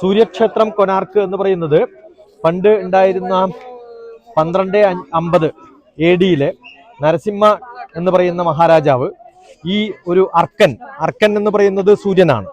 സൂര്യക്ഷേത്രം കൊനാർക്ക് എന്ന് പറയുന്നത് പണ്ട് ഉണ്ടായിരുന്ന പന്ത്രണ്ട് അമ്പത് എ ഡിയിലെ നരസിംഹ എന്ന് പറയുന്ന മഹാരാജാവ് ഈ ഒരു അർക്കൻ അർക്കൻ എന്ന് പറയുന്നത് സൂര്യനാണ്.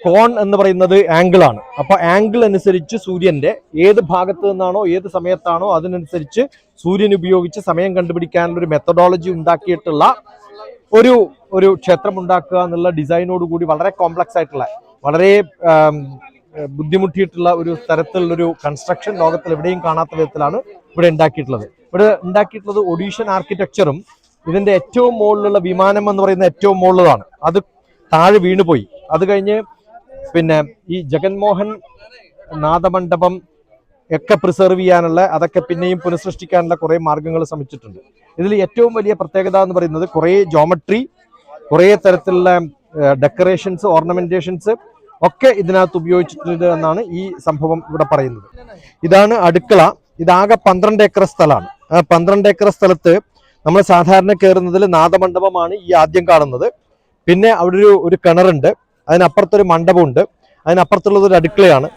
കോൺ എന്ന് പറയുന്നത് ആംഗിൾ ആണ്. അപ്പൊ ആംഗിൾ അനുസരിച്ച് സൂര്യന്റെ ഏത് ഭാഗത്ത് നിന്നാണോ ഏത് സമയത്താണോ അതിനനുസരിച്ച് സൂര്യൻ ഉപയോഗിച്ച് സമയം കണ്ടുപിടിക്കാനുള്ള ഒരു മെത്തഡോളജി ഉണ്ടാക്കിയിട്ടുള്ള ഒരു ഒരു ക്ഷേത്രം ഉണ്ടാക്കുക എന്നുള്ള ഡിസൈനോട് കൂടി വളരെ കോംപ്ലക്സ് ആയിട്ടുള്ള വളരെ ബുദ്ധിമുട്ടിയിട്ടുള്ള ഒരു തരത്തിലുള്ള ഒരു കൺസ്ട്രക്ഷൻ ലോകത്തിൽ എവിടെയും കാണാത്ത വിധത്തിലാണ് ഇവിടെ ഉണ്ടാക്കിയിട്ടുള്ളത്. ഇവിടെ ഉണ്ടാക്കിയിട്ടുള്ളത് ഒഡീഷ്യൻ ആർക്കിടെക്ചറും ഇതിന്റെ ഏറ്റവും മുകളിലുള്ള വിമാനം എന്ന് പറയുന്ന ഏറ്റവും മുകളിലാണ് അത് താഴെ വീണുപോയി. അത് കഴിഞ്ഞ് പിന്നെ ഈ ജഗൻമോഹൻ നാദമണ്ഡപം ഒക്കെ പ്രിസർവ് ചെയ്യാനുള്ള അതൊക്കെ പിന്നെയും പുനഃസൃഷ്ടിക്കാനുള്ള കുറേ മാർഗങ്ങൾ ശ്രമിച്ചിട്ടുണ്ട്. ഇതിൽ ഏറ്റവും വലിയ പ്രത്യേകത എന്ന് പറയുന്നത് കുറേ ജോമട്രി കുറേ തരത്തിലുള്ള ഡെക്കറേഷൻസ് ഓർണമെന്റേഷൻസ് ഒക്കെ ഇതിനകത്ത് ഉപയോഗിച്ചിട്ടുണ്ട് എന്നാണ് ഈ സംഭവം ഇവിടെ പറയുന്നത്. ഇതാണ് അടുക്കള. ഇതാകെ പന്ത്രണ്ട് ഏക്കർ സ്ഥലമാണ്. ആ പന്ത്രണ്ട് ഏക്കർ സ്ഥലത്ത് നമ്മൾ സാധാരണ കയറുന്നതിൽ നാദമണ്ഡപമാണ് ഈ ആദ്യം കാണുന്നത്. പിന്നെ അവിടെ ഒരു ഒരു കിണറുണ്ട്. അതിനപ്പുറത്തൊരു മണ്ഡപമുണ്ട്. അതിനപ്പുറത്തുള്ളത് ഒരു അടുക്കളയാണ്.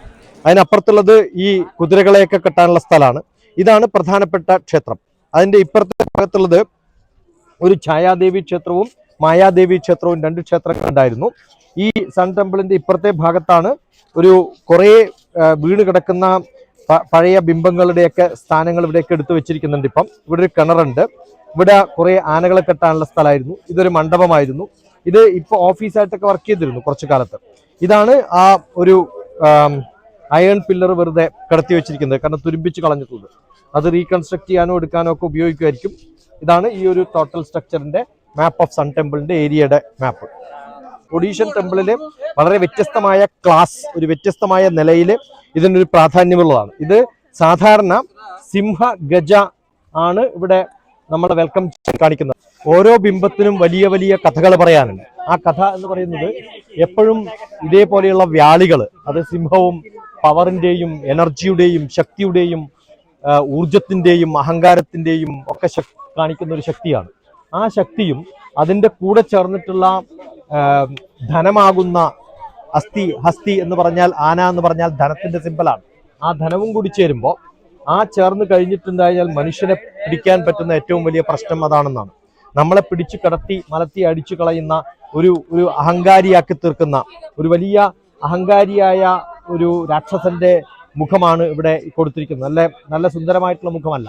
അതിനപ്പുറത്തുള്ളത് ഈ കുതിരകളെയൊക്കെ കെട്ടാനുള്ള സ്ഥലമാണ്. ഇതാണ് പ്രധാനപ്പെട്ട ക്ഷേത്രം. അതിന്റെ ഇപ്പുറത്തെ ഭാഗത്തുള്ളത് ഒരു ഛായാദേവി ക്ഷേത്രവും മായാദേവി ക്ഷേത്രവും രണ്ട് ക്ഷേത്രങ്ങൾ ഉണ്ടായിരുന്നു. ഈ സൺ ടെമ്പിളിന്റെ ഇപ്പുറത്തെ ഭാഗത്താണ് ഒരു കുറേ വീണ് കിടക്കുന്ന പഴയ ബിംബങ്ങളുടെയൊക്കെ സ്ഥാനങ്ങൾ ഇവിടെയൊക്കെ എടുത്തു വെച്ചിരിക്കുന്നുണ്ട് ഇപ്പം. ഇവിടെ ഒരു കിണറുണ്ട്. ഇവിടെ കുറെ ആനകളെ കെട്ടാനുള്ള സ്ഥലമായിരുന്നു. ഇതൊരു മണ്ഡപമായിരുന്നു. ഇത് ഇപ്പൊ ഓഫീസായിട്ടൊക്കെ വർക്ക് ചെയ്തിരുന്നു കുറച്ചു കാലത്ത്. ഇതാണ് ആ ഒരു അയൺ പില്ലർ വെറുതെ കടത്തി വെച്ചിരിക്കുന്നത്. കാരണം തുരുമ്പിച്ച് കളഞ്ഞിട്ടുണ്ട് അത് റീകൺസ്ട്രക്ട് ചെയ്യാനോ എടുക്കാനോ ഒക്കെ ഉപയോഗിക്കുമായിരിക്കും. ഇതാണ് ഈ ഒരു ടോട്ടൽ സ്ട്രക്ചറിന്റെ മാപ്പ് ഓഫ് സൺ ടെമ്പിളിന്റെ ഏരിയയുടെ മാപ്പ് ഒഡീഷ്യൻ ടെമ്പിളിൽ വളരെ വ്യത്യസ്തമായ ക്ലാസ് ഒരു വ്യത്യസ്തമായ നിലയിൽ ഇതിനൊരു പ്രാധാന്യമുള്ളതാണ്. ഇത് സാധാരണ സിംഹ ഗജ ആണ് ഇവിടെ നമ്മൾ വെൽക്കം കാണിക്കുന്നത്. ഓരോ ബിംബത്തിനും വലിയ വലിയ കഥകൾ പറയാനുണ്ട്. ആ കഥ എന്ന് പറയുന്നത് എപ്പോഴും ഇതേപോലെയുള്ള വ്യാളികൾ അത് സിംഹവും പവറിന്റെയും എനർജിയുടെയും ശക്തിയുടെയും ഊർജത്തിന്റെയും അഹങ്കാരത്തിന്റെയും ഒക്കെ കാണിക്കുന്ന ഒരു ശക്തിയാണ്. ആ ശക്തിയും അതിന്റെ കൂടെ ചേർന്നിട്ടുള്ള ധനമാകുന്ന അസ്ഥി ഹസ്തി എന്ന് പറഞ്ഞാൽ ആന എന്ന് പറഞ്ഞാൽ ധനത്തിന്റെ സിമ്പലാണ് ആ ധനവും കൂടി ചേരുമ്പോൾ ആ ചേർന്ന് കഴിഞ്ഞിട്ടുണ്ടായാൽ മനുഷ്യനെ പിടിക്കാൻ പറ്റുന്ന ഏറ്റവും വലിയ പ്രശ്നം അതാണെന്നാണ്. നമ്മളെ പിടിച്ചു കിടത്തി മലത്തി അടിച്ചു കളയുന്ന ഒരു ഒരു അഹങ്കാരിയാക്കി തീർക്കുന്ന ഒരു വലിയ അഹങ്കാരിയായ ഒരു രാക്ഷസന്റെ മുഖമാണ് ഇവിടെ കൊടുത്തിരിക്കുന്നത്. നല്ല നല്ല സുന്ദരമായിട്ടുള്ള മുഖമല്ല.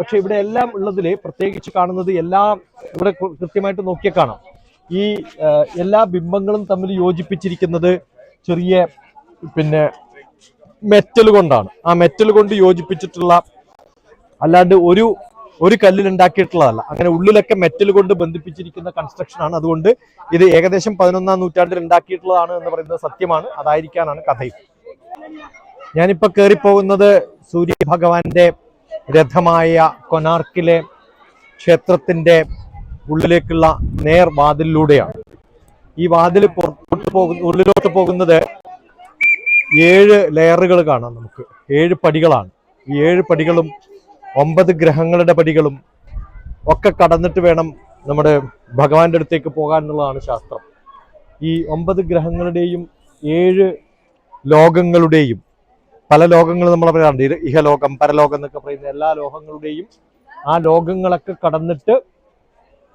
പക്ഷെ ഇവിടെ എല്ലാം ഉള്ളതിൽ പ്രത്യേകിച്ച് കാണുന്നത് എല്ലാം ഇവിടെ കൃത്യമായിട്ട് നോക്കിയാൽ കാണാം. ഈ എല്ലാ ബിംബങ്ങളും തമ്മിൽ യോജിപ്പിച്ചിരിക്കുന്നത് ചെറിയ പിന്നെ മെറ്റൽ കൊണ്ടാണ്. ആ മെറ്റൽ കൊണ്ട് യോജിപ്പിച്ചിട്ടുള്ള അല്ലാണ്ട് ഒരു ഒരു കല്ലിൽ ഉണ്ടാക്കിയിട്ടുള്ളതല്ല. അങ്ങനെ ഉള്ളിലൊക്കെ മെറ്റൽ കൊണ്ട് ബന്ധിപ്പിച്ചിരിക്കുന്ന കൺസ്ട്രക്ഷൻ ആണ്. അതുകൊണ്ട് ഇത് ഏകദേശം പതിനൊന്നാം നൂറ്റാണ്ടിൽ ഉണ്ടാക്കിയിട്ടുള്ളതാണ് എന്ന് പറയുന്നത് സത്യമാണ്. അതായിരിക്കാനാണ് കഥയും ഞാനിപ്പോ കയറിപ്പോകുന്നത് സൂര്യ ഭഗവാന്റെ രഥമായ കൊനാർക്കിലെ ക്ഷേത്രത്തിന്റെ ഉള്ളിലേക്കുള്ള നേർ വാതിലിലൂടെയാണ്. ഈ വാതിൽ പുറത്തോട്ട് പോകുന്ന ഉള്ളിലോട്ട് പോകുന്നത് ഏഴ് ലെയറുകൾ കാണാം നമുക്ക്. ഏഴ് പടികളാണ്. ഈ ഏഴ് പടികളും ഒമ്പത് ഗ്രഹങ്ങളുടെ പടികളും ഒക്കെ കടന്നിട്ട് വേണം നമ്മുടെ ഭഗവാന്റെ അടുത്തേക്ക് പോകാൻ എന്നുള്ളതാണ് ശാസ്ത്രം. ഈ ഒമ്പത് ഗ്രഹങ്ങളുടെയും ഏഴ് ലോകങ്ങളുടെയും പല ലോകങ്ങൾ നമ്മൾ പറയാറുണ്ട് ഇഹലോകം പരലോകം എന്നൊക്കെ പറയുന്ന എല്ലാ ലോകങ്ങളുടെയും ആ ലോകങ്ങളൊക്കെ കടന്നിട്ട്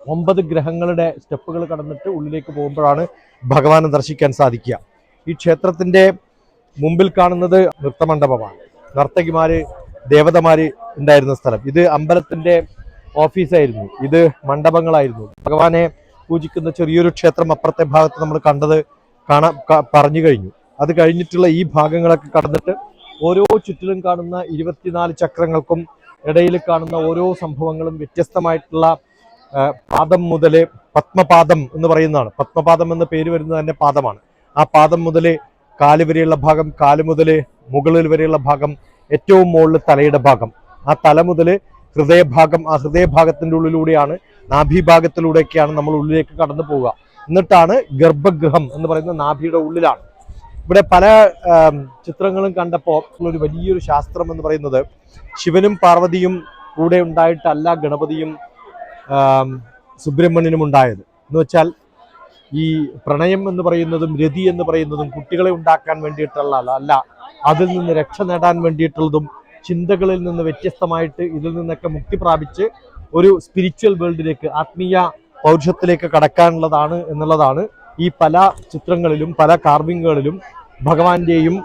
ഒമ്പത് ഗ്രഹങ്ങളുടെ സ്റ്റെപ്പുകൾ കടന്നിട്ട് ഉള്ളിലേക്ക് പോകുമ്പോഴാണ് ഭഗവാനെ ദർശിക്കാൻ സാധിക്കുക. ഈ ക്ഷേത്രത്തിന്റെ മുമ്പിൽ കാണുന്നത് നൃത്തമണ്ഡപമാണ്. നർത്തകിമാര് ദേവതമാര് ഉണ്ടായിരുന്ന സ്ഥലം. ഇത് അമ്പലത്തിന്റെ ഓഫീസായിരുന്നു. ഇത് മണ്ഡപങ്ങളായിരുന്നു. ഭഗവാനെ പൂജിക്കുന്ന ചെറിയൊരു ക്ഷേത്രം അപ്പുറത്തെ ഭാഗത്ത് നമ്മൾ കണ്ടത് കാണാൻ പറഞ്ഞു കഴിഞ്ഞു. അത് കഴിഞ്ഞിട്ടുള്ള ഈ ഭാഗങ്ങളൊക്കെ കടന്നിട്ട് ഓരോ ചുറ്റിലും കാണുന്ന ഇരുപത്തിനാല് ചക്രങ്ങൾക്കും ഇടയിൽ കാണുന്ന ഓരോ സംഭവങ്ങളും വ്യത്യസ്തമായിട്ടുള്ള പാദം മുതൽ പത്മപാദം എന്ന് പറയുന്നതാണ്. പത്മപാദം എന്ന പേര് വരുന്നത് തന്നെ പാദമാണ്. ആ പാദം മുതൽ കാൽ വരെയുള്ള ഭാഗം കാൽ മുതൽ മുകളിൽ വരെയുള്ള ഭാഗം ഏറ്റവും മുകളിൽ തലയുടെ ഭാഗം. ആ തല മുതൽ ഹൃദയഭാഗം ആ ഹൃദയഭാഗത്തിന്റെ ഉള്ളിലൂടെയാണ് നാഭിഭാഗത്തിലൂടെയൊക്കെയാണ് നമ്മൾ ഉള്ളിലേക്ക് കടന്നു പോവുക. എന്നിട്ടാണ് ഗർഭഗൃഹം എന്ന് പറയുന്ന നാഭിയുടെ ഉള്ളിലാണ്. ഇവിടെ പല ചിത്രങ്ങളും കണ്ടപ്പോൾ ഒരു വലിയൊരു ശാസ്ത്രം എന്ന് പറയുന്നത് ശിവനും പാർവതിയും കൂടെ ഉണ്ടായിട്ടല്ല ഗണപതിയും സുബ്രഹ്മണ്യനും ഉണ്ടായത്. എന്ന് വെച്ചാൽ ഈ പ്രണയം എന്ന് പറയുന്നതും രതി എന്ന് പറയുന്നതും കുട്ടികളെ ഉണ്ടാക്കാൻ വേണ്ടിയിട്ടുള്ള അല്ല അതിൽ നിന്ന് രക്ഷ നേടാൻ വേണ്ടിയിട്ടുള്ളതും ചിന്തകളിൽ നിന്ന് വ്യത്യസ്തമായിട്ട് ഇതിൽ നിന്നൊക്കെ മുക്തി പ്രാപിച്ച് ഒരു സ്പിരിച്വൽ വേൾഡിലേക്ക് ആത്മീയ പൗരുഷത്തിലേക്ക് കടക്കാനുള്ളതാണ് എന്നുള്ളതാണ് ഈ പല ചിത്രങ്ങളിലും പല കാർവിങ്ങുകളിലും ഭഗവാന്റെയും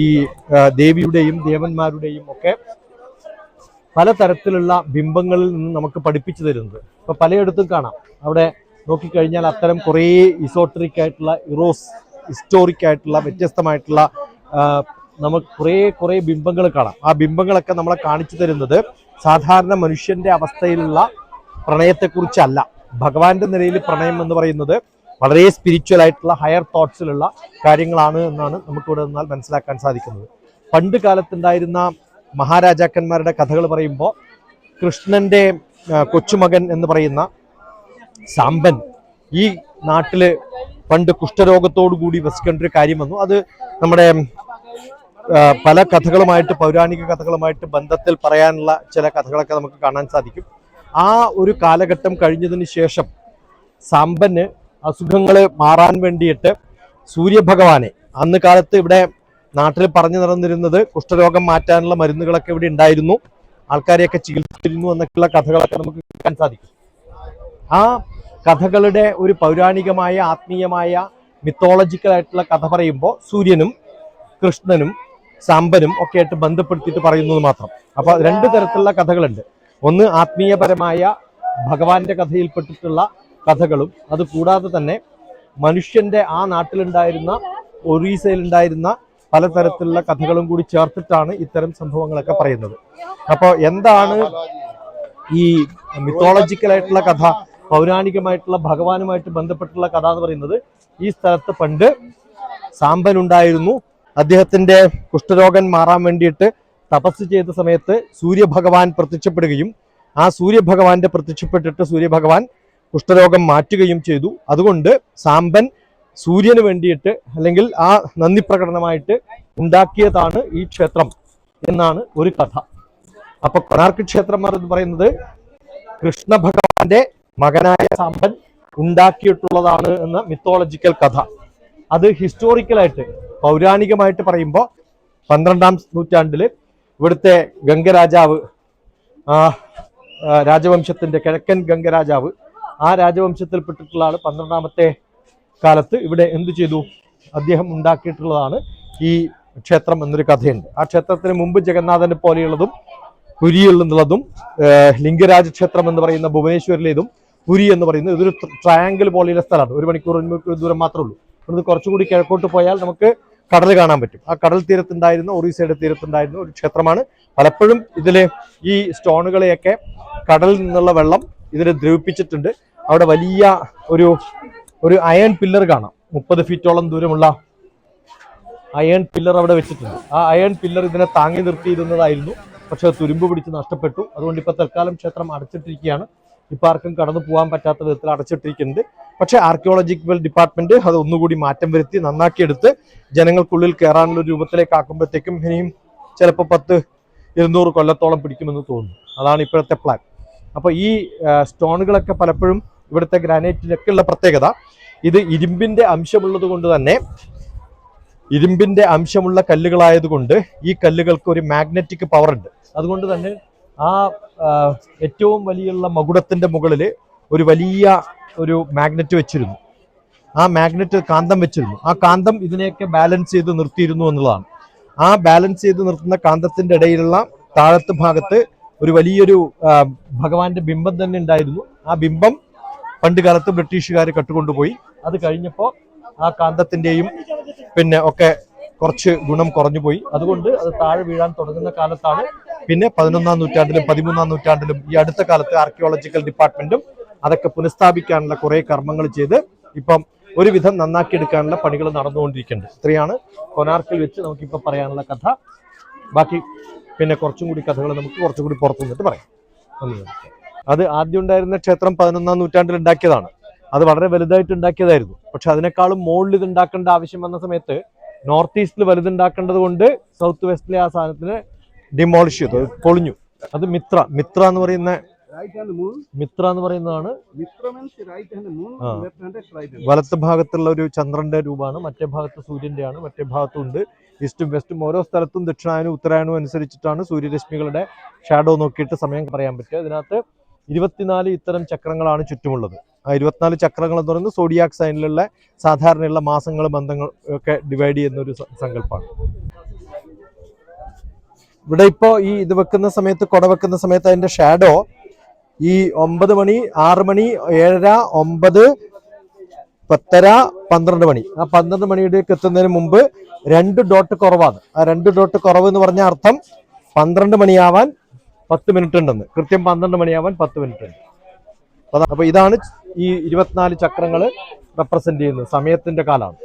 ഈ ദേവിയുടെയും ദേവന്മാരുടെയും ഒക്കെ പലതരത്തിലുള്ള ബിംബങ്ങളിൽ നിന്ന് നമുക്ക് പഠിപ്പിച്ചു തരുന്നത്. ഇപ്പൊ പലയിടത്തും കാണാം. അവിടെ നോക്കിക്കഴിഞ്ഞാൽ അത്തരം കുറേ ഇസോട്രിക് ആയിട്ടുള്ള ഇറോസ് ഹിസ്റ്റോറിക് ആയിട്ടുള്ള വ്യത്യസ്തമായിട്ടുള്ള നമുക്ക് കുറേ കുറേ ബിംബങ്ങൾ കാണാം. ആ ബിംബങ്ങളൊക്കെ നമ്മളെ കാണിച്ചു തരുന്നത് സാധാരണ മനുഷ്യന്റെ അവസ്ഥയിലുള്ള പ്രണയത്തെക്കുറിച്ചല്ല. ഭഗവാന്റെ നിലയിൽ പ്രണയം എന്ന് പറയുന്നത് വളരെ സ്പിരിച്വൽ ആയിട്ടുള്ള ഹയർ തോട്ട്സിലുള്ള കാര്യങ്ങളാണ് എന്നാണ് നമുക്കിവിടെ നിന്നാൽ മനസ്സിലാക്കാൻ സാധിക്കുന്നത്. പണ്ട് കാലത്തുണ്ടായിരുന്ന മഹാരാജാക്കന്മാരുടെ കഥകൾ പറയുമ്പോൾ കൃഷ്ണന്റെ കൊച്ചുമകൻ എന്ന് പറയുന്ന സാമ്പൻ ഈ നാട്ടിൽ പണ്ട് കുഷ്ഠരോഗത്തോടു കൂടി വസിക്കേണ്ട ഒരു കാര്യം വന്നു. അത് നമ്മുടെ പല കഥകളുമായിട്ട് പൗരാണിക കഥകളുമായിട്ട് ബന്ധത്തിൽ പറയാനുള്ള ചില കഥകളൊക്കെ നമുക്ക് കാണാൻ സാധിക്കും. ആ ഒരു കാലഘട്ടം കഴിഞ്ഞതിന് ശേഷം സാമ്പന് അസുഖങ്ങൾ മാറാൻ വേണ്ടിയിട്ട് സൂര്യഭഗവാനെ. അന്ന് കാലത്ത് ഇവിടെ നാട്ടിൽ പറഞ്ഞു നടന്നിരുന്നത് കുഷ്ഠരോഗം മാറ്റാനുള്ള മരുന്നുകളൊക്കെ ഇവിടെ ഉണ്ടായിരുന്നു. ആൾക്കാരെയൊക്കെ ചികിത്സിച്ചിരുന്നു എന്നൊക്കെയുള്ള കഥകളൊക്കെ നമുക്ക് കേൾക്കാൻ സാധിക്കും. ആ കഥകളുടെ ഒരു പൗരാണികമായ ആത്മീയമായ മിത്തോളജിക്കൽ ആയിട്ടുള്ള കഥ പറയുമ്പോൾ സൂര്യനും കൃഷ്ണനും സാമ്പനും ഒക്കെ ആയിട്ട് ബന്ധപ്പെടുത്തിയിട്ട് പറയുന്നത് മാത്രം. അപ്പൊ രണ്ട് തരത്തിലുള്ള കഥകളുണ്ട്. ഒന്ന് ആത്മീയപരമായ ഭഗവാന്റെ കഥയിൽപ്പെട്ടിട്ടുള്ള കഥകളും അത് കൂടാതെ തന്നെ മനുഷ്യന്റെ ആ നാട്ടിലുണ്ടായിരുന്ന ഒറീസയിലുണ്ടായിരുന്ന പലതരത്തിലുള്ള കഥകളും കൂടി ചേർത്തിട്ടാണ് ഇത്തരം സംഭവങ്ങളൊക്കെ പറയുന്നത്. അപ്പോൾ എന്താണ് ഈ മിത്തോളജിക്കൽ ആയിട്ടുള്ള കഥ പൗരാണികമായിട്ടുള്ള ഭഗവാനുമായിട്ട് ബന്ധപ്പെട്ടുള്ള കഥ എന്ന് പറയുന്നത് ഈ സ്ഥലത്ത് പണ്ട് സാമ്പൻ ഉണ്ടായിരുന്നു അദ്ദേഹത്തിന്റെ കുഷ്ഠരോഗൻ മാറാൻ വേണ്ടിയിട്ട് തപസ് ചെയ്ത സമയത്ത് സൂര്യഭഗവാൻ പ്രത്യക്ഷപ്പെടുകയും ആ സൂര്യഭഗവാന്റെ പ്രത്യക്ഷപ്പെട്ടിട്ട് സൂര്യഭഗവാൻ കുഷ്ഠരോഗം മാറ്റുകയും ചെയ്തു. അതുകൊണ്ട് സാമ്പൻ സൂര്യന് വേണ്ടിയിട്ട് അല്ലെങ്കിൽ ആ നന്ദി പ്രകടനമായിട്ട് ഉണ്ടാക്കിയതാണ് ഈ ക്ഷേത്രം എന്നാണ് ഒരു കഥ. അപ്പൊ കൊണാർക്ക് ക്ഷേത്രം എന്ന് പറയുന്നത് കൃഷ്ണ ഭഗവാന്റെ മകനായ സാമ്പൻ ഉണ്ടാക്കിയിട്ടുള്ളതാണ് എന്ന മിത്തോളജിക്കൽ കഥ. അത് ഹിസ്റ്റോറിക്കലായിട്ട് പൗരാണികമായിട്ട് പറയുമ്പോൾ പന്ത്രണ്ടാം നൂറ്റാണ്ടിൽ ഇവിടുത്തെ ഗംഗരാജാവ് ആ, രാജവംശത്തിന്റെ കിഴക്കൻ ഗംഗരാജാവ് ആ രാജവംശത്തിൽപ്പെട്ടിട്ടുള്ള ആൾ പന്ത്രണ്ടാമത്തെ കാലത്ത്. ഇവിടെ എന്തു ചെയ്തു? അദ്ദേഹം ഉണ്ടാക്കിയിട്ടുള്ളതാണ് ഈ ക്ഷേത്രം എന്നൊരു കഥയുണ്ട്. ആ ക്ഷേത്രത്തിന് മുമ്പ് ജഗന്നാഥനെ പോലെയുള്ളതും പുരിയുള്ളതും ലിംഗരാജ ക്ഷേത്രം എന്ന് പറയുന്ന ഭുവനേശ്വരിലേതും പുരി എന്ന് പറയുന്നത് ഇതൊരു ട്രയാങ്കിൾ പോലെയുള്ള സ്ഥലമാണ്. ഒരു മണിക്കൂർ ഒരു മണിക്കൂർ ദൂരം മാത്രമേ ഉള്ളൂ. ഇവിടുന്ന് കുറച്ചുകൂടി കിഴക്കോട്ട് പോയാൽ നമുക്ക് കടൽ കാണാൻ പറ്റും. ആ കടൽ തീരത്തുണ്ടായിരുന്ന ഒറീസയുടെ തീരത്തുണ്ടായിരുന്ന ഒരു ക്ഷേത്രമാണ്. പലപ്പോഴും ഇതിലെ ഈ സ്റ്റോണുകളെയൊക്കെ കടലിൽ നിന്നുള്ള വെള്ളം ഇതിനെ ദ്രവിപ്പിച്ചിട്ടുണ്ട്. അവിടെ വലിയ ഒരു ഒരു അയൺ പില്ലർ കാണാം. മുപ്പത് ഫീറ്റോളം ദൂരമുള്ള അയൺ പില്ലർ അവിടെ വെച്ചിട്ടുണ്ട്. ആ അയൺ പില്ലർ ഇതിനെ താങ്ങി നിർത്തിയിരുന്നതായിരുന്നു പക്ഷെ തുരുമ്പ് പിടിച്ച് നഷ്ടപ്പെട്ടു. അതുകൊണ്ട് ഇപ്പൊ തൽക്കാലം ക്ഷേത്രം അടച്ചിട്ടിരിക്കുകയാണ്. ഇപ്പൊ ആർക്കും കടന്നു പോകാൻ പറ്റാത്ത വിധത്തിൽ അടച്ചിട്ടിരിക്കുന്നുണ്ട്. പക്ഷെ ആർക്കിയോളജിക്കൽ ഡിപ്പാർട്ട്മെന്റ് അത് ഒന്നുകൂടി മാറ്റം വരുത്തി നന്നാക്കിയെടുത്ത് ജനങ്ങൾക്കുള്ളിൽ കയറാനുള്ള രൂപത്തിലേക്ക് ആക്കുമ്പോഴത്തേക്കും ഇനിയും ചിലപ്പോൾ പത്ത് ഇരുന്നൂറ് കൊല്ലത്തോളം പിടിക്കുമെന്ന് തോന്നുന്നു. അതാണ് ഇപ്പോഴത്തെ പ്ലാൻ അപ്പോൾ ഈ സ്റ്റോണുകളൊക്കെ പലപ്പോഴും ഇവിടുത്തെ ഗ്രാനൈറ്റിനൊക്കെ ഉള്ള പ്രത്യേകത ഇത് ഇരുമ്പിന്റെ അംശമുള്ളത് കൊണ്ട് തന്നെ ഇരുമ്പിന്റെ അംശമുള്ള കല്ലുകളായതുകൊണ്ട് ഈ കല്ലുകൾക്ക് ഒരു മാഗ്നറ്റിക് പവർ ഉണ്ട്. അതുകൊണ്ട് തന്നെ ആ ആ, ഏറ്റവും വലിയുള്ള മകുടത്തിന്റെ മുകളിൽ ഒരു വലിയ ഒരു മാഗ്നറ്റ് വെച്ചിരുന്നു. ആ മാഗ്നറ്റ് കാന്തം വെച്ചിരുന്നു. ആ കാന്തം ഇതിനെയൊക്കെ ബാലൻസ് ചെയ്ത് നിർത്തിയിരുന്നു എന്നുള്ളതാണ്. ആ ബാലൻസ് ചെയ്ത് നിർത്തുന്ന കാന്തത്തിന്റെ ഇടയിലുള്ള താഴത്ത് ഭാഗത്ത് ഒരു വലിയൊരു ഭഗവാന്റെ ബിംബം തന്നെ ഉണ്ടായിരുന്നു. ആ ബിംബം പണ്ട് കാലത്ത് ബ്രിട്ടീഷുകാർ കട്ടുകൊണ്ടുപോയി. അത് കഴിഞ്ഞപ്പോൾ ആ കാന്തത്തിന്റെയും പിന്നെ ഒക്കെ കുറച്ച് ഗുണം കുറഞ്ഞു പോയി അതുകൊണ്ട് അത് താഴെ വീഴാൻ തുടങ്ങുന്ന കാലത്താണ് പിന്നെ പതിനൊന്നാം നൂറ്റാണ്ടിലും പതിമൂന്നാം നൂറ്റാണ്ടിലും ഈ അടുത്ത കാലത്ത് ആർക്കിയോളജിക്കൽ ഡിപ്പാർട്ട്മെന്റും അതൊക്കെ പുനഃസ്ഥാപിക്കാനുള്ള കുറേ കർമ്മങ്ങൾ ചെയ്ത് ഇപ്പം ഒരുവിധം നന്നാക്കിയെടുക്കാനുള്ള പണികൾ നടന്നുകൊണ്ടിരിക്കുന്നുണ്ട്. ഇത്രയാണ് കൊനാർക്കിൽ വെച്ച് നമുക്കിപ്പോൾ പറയാനുള്ള കഥ. ബാക്കി പിന്നെ കുറച്ചും കൂടി കഥകൾ നമുക്ക് കുറച്ചും കൂടി പുറത്തു നിന്നിട്ട് പറയാം. നന്ദി. അത് ആദ്യം ഉണ്ടായിരുന്ന ക്ഷേത്രം പതിനൊന്നാം നൂറ്റാണ്ടിൽ ഉണ്ടാക്കിയതാണ്. അത് വളരെ വലുതായിട്ട് ഉണ്ടാക്കിയതായിരുന്നു. പക്ഷെ അതിനേക്കാളും മുകളിൽ ഇത് ഉണ്ടാക്കേണ്ട ആവശ്യം വന്ന സമയത്ത് നോർത്ത് ഈസ്റ്റിൽ വലുതുണ്ടാക്കേണ്ടത് കൊണ്ട് സൗത്ത് വെസ്റ്റിലെ ആ സാധനത്തിന് ഡിമോളിഷ് ചെയ്തു. പൊളിഞ്ഞു. അത് മിത്ര മിത്ര എന്ന് പറയുന്ന. മിത്ര എന്ന് പറയുന്നതാണ്. വലത്ത് ഭാഗത്തുള്ള ഒരു ചന്ദ്രന്റെ രൂപമാണ് മറ്റേ ഭാഗത്ത് സൂര്യന്റെയാണ് മറ്റേ ഭാഗത്തും ഉണ്ട്. ഈസ്റ്റും വെസ്റ്റും ഓരോ സ്ഥലത്തും ദക്ഷിണായനും ഉത്തരായനും അനുസരിച്ചിട്ടാണ് സൂര്യരശ്മികളുടെ ഷാഡോ നോക്കിയിട്ട് സമയം പറയാൻ പറ്റുക. ഇതിനകത്ത് ഇരുപത്തിനാല് ഇത്തരം ചക്രങ്ങളാണ് ചുറ്റുമുള്ളത്. ആ ഇരുപത്തിനാല് ചക്രങ്ങൾ എന്ന് പറയുന്നത് സോഡിയാക് സൈനിലുള്ള സാധാരണയുള്ള മാസങ്ങൾ ബന്ധങ്ങൾ ഒക്കെ ഡിവൈഡ് ചെയ്യുന്ന ഒരു സങ്കല്പമാണ് ഇവിടെ ഇപ്പോൾ ഈ ഇത് വെക്കുന്ന സമയത്ത് കുട വെക്കുന്ന സമയത്ത് അതിന്റെ ഷാഡോ ഈ ഒമ്പത് മണി ആറ് മണി ഏഴര ഒമ്പത് പത്തര പന്ത്രണ്ട് മണി. ആ പന്ത്രണ്ട് മണിയിലേക്ക് എത്തുന്നതിന് മുമ്പ് രണ്ട് ഡോട്ട് കുറവാണ്. ആ രണ്ട് ഡോട്ട് കുറവ് എന്ന് പറഞ്ഞ അർത്ഥം പന്ത്രണ്ട് മണിയാവാൻ പത്ത് മിനിറ്റ് ഉണ്ടെന്ന് കൃത്യം പന്ത്രണ്ട് മണിയാവാൻ പത്ത് മിനിറ്റ് ഉണ്ട് അപ്പൊ ഇതാണ് ഈ ഇരുപത്തിനാല് ചക്രങ്ങൾ റെപ്രസെന്റ് ചെയ്യുന്നത് സമയത്തിന്റെ കാലമാണ്.